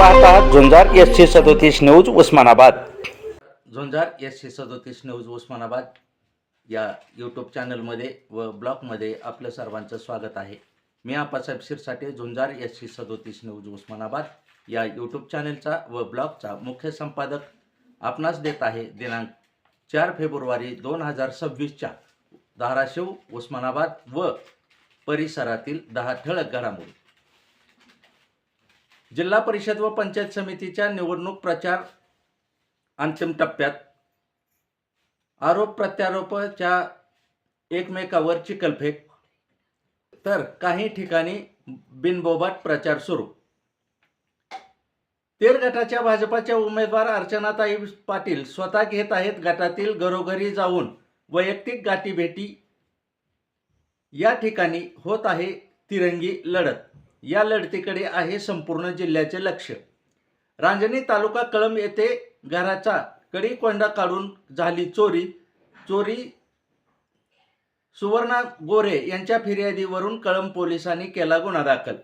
पाहत आहात Jhunjar S C सदोतीस news Osmanabad. Jhunjar S C सदोतीस न्यूज उस्मानाबाद या यूट्यूब चॅनलमध्ये व ब्लॉगमध्ये आपलं सर्वांचं स्वागत आहे. मी आपासाहेब शिरसाटे झुंजार एस सी सदोतीस न्यूज उस्मानाबाद या यूट्यूब चॅनलचा व ब्लॉगचा मुख्य संपादक आपणास देत आहे दिनांक चार फेब्रुवारी दोन हजार सव्वीसच्या धाराशिव उस्मानाबाद व परिसरातील दहा ठळक घडामोडी. जिल्हा परिषद व पंचायत समितीच्या निवडणूक प्रचार अंतिम टप्प्यात आरोप प्रत्यारोपाच्या एकमेकावर चिखलफेक तर काही ठिकाणी बिनबोबाट प्रचार सुरू. तेर गटाच्या भाजपाच्या उमेदवार अर्चनाताई पाटील स्वतः घेत आहेत गटातील घरोघरी जाऊन वैयक्तिक गाठीभेटी या ठिकाणी होत आहे तिरंगी लढत. या लढतीकडे आहे संपूर्ण जिल्ह्याचे लक्ष. रांजणी तालुका कळंब येथे घराचा कडीकोंडा काढून झाली चोरी. चोरी सुवर्णा गोरे यांच्या फिर्यादीवरून कळंब पोलिसांनी केला गुन्हा दाखल.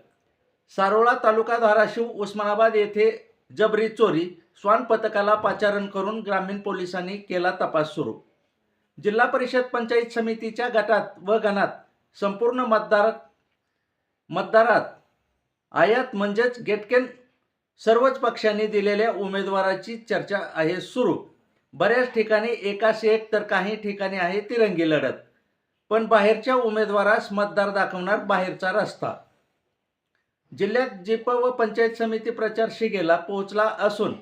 सारोळा तालुका धाराशिव उस्मानाबाद येथे जबरी चोरी स्वान पथकाला पाचारण करून ग्रामीण पोलिसांनी केला तपास सुरू. जिल्हा परिषद पंचायत समितीच्या गटात व गणात संपूर्ण मतदार मतदारात आयात म्हणजेच गेटकेन सर्वच पक्षांनी दिलेल्या उमेदवाराची चर्चा आहे सुरू. बऱ्याच ठिकाणी एकाशी एक तर काही ठिकाणी आहे तिरंगी लढत. पण बाहेरच्या उमेदवारास मतदार दाखवणार बाहेरचा रस्ता. जिल्ह्यात जिप व पंचायत समिती प्रचार शिगेला पोहोचला असून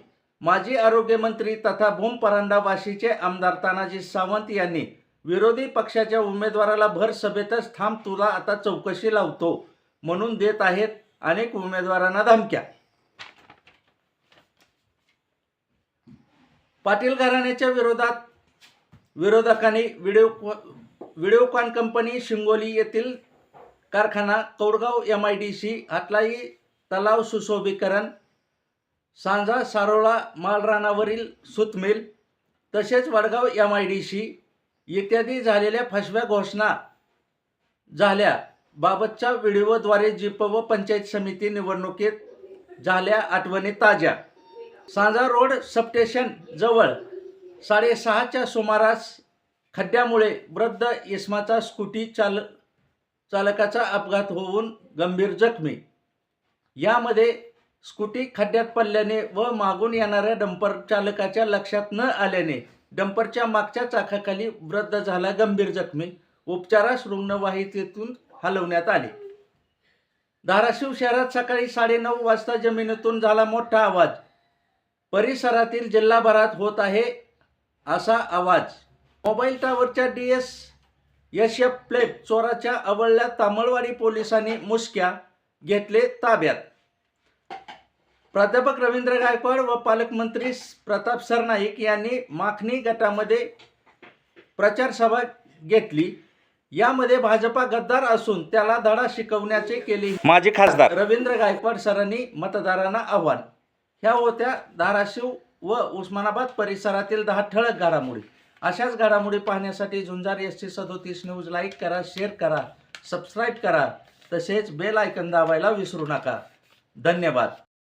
माजी आरोग्यमंत्री तथा भूम परांडा वाशीचे आमदार तानाजी सावंत यांनी विरोधी पक्षाच्या उमेदवाराला भर सभेतच थांब तुला आता चौकशी लावतो म्हणून देत आहेत अनेक उमेदवारांना धमक्या. पाटील घराण्याच्या विरोधात विरोधकांनी व्हिडिओ व्हिडिओकॉन कंपनी शिंगोली येथील कारखाना Kaudgaon M I D C Hatlai तलाव सुशोभीकरण सांजा सारोळा मालरानावरील सुतमिल तसेच Wadgaon M I D C इत्यादी झालेल्या फसव्या घोषणा झाल्या. बाबतच्या व्हिडिओद्वारे जिप व पंचायत समिती निवडणुकीत झाल्या आठवणी ताज्या. सांजा रोड सबस्टेशन जवळ साडेसहाच्या सुमारास खड्ड्यामुळे वृद्ध इस्माचा स्कूटी चाल चालकाचा अपघात होऊन गंभीर जखमी. यामध्ये स्कूटी खड्ड्यात पडल्याने व मागून येणाऱ्या डंपर चालकाच्या लक्षात न आल्याने डंपरच्या मागच्या चाकाखाली वृद्ध झाला गंभीर जखमी. उपचारास रुग्णवाहिकेतून हलवण्यात आले. धाराशिव शहरात सकाळी साडेनऊ वाजता जमिनीतून झाला मोठा आवाज. परिसरातील जिल्हाभरात होत आहे असा आवाज. मोबाईल टॉवरच्या डी एस यश एफ प्लेट चोराच्या अवळल्या तामळवाडी पोलिसांनी मुसक्या घेतले ताब्यात. प्राध्यापक रवींद्र गायकवाड व पालकमंत्री प्रताप सरनाईक यांनी माखणी गटामध्ये प्रचार सभा घेतली. यामध्ये भाजपा गद्दार असून त्याला धडा शिकवण्याचे केले. माजी खासदार. रवींद्र गायकवाड सरांनी मतदारांना आव्हान. ह्या होत्या धाराशिव व उस्मानाबाद परिसरातील दहा ठळक घडामोडी. अशाच घडामोडी पाहण्यासाठी झुंजार एस टी सदोतीस न्यूज लाईक करा शेअर करा सबस्क्राईब करा. तसेच बेल आयकन दाबायला विसरू नका. धन्यवाद.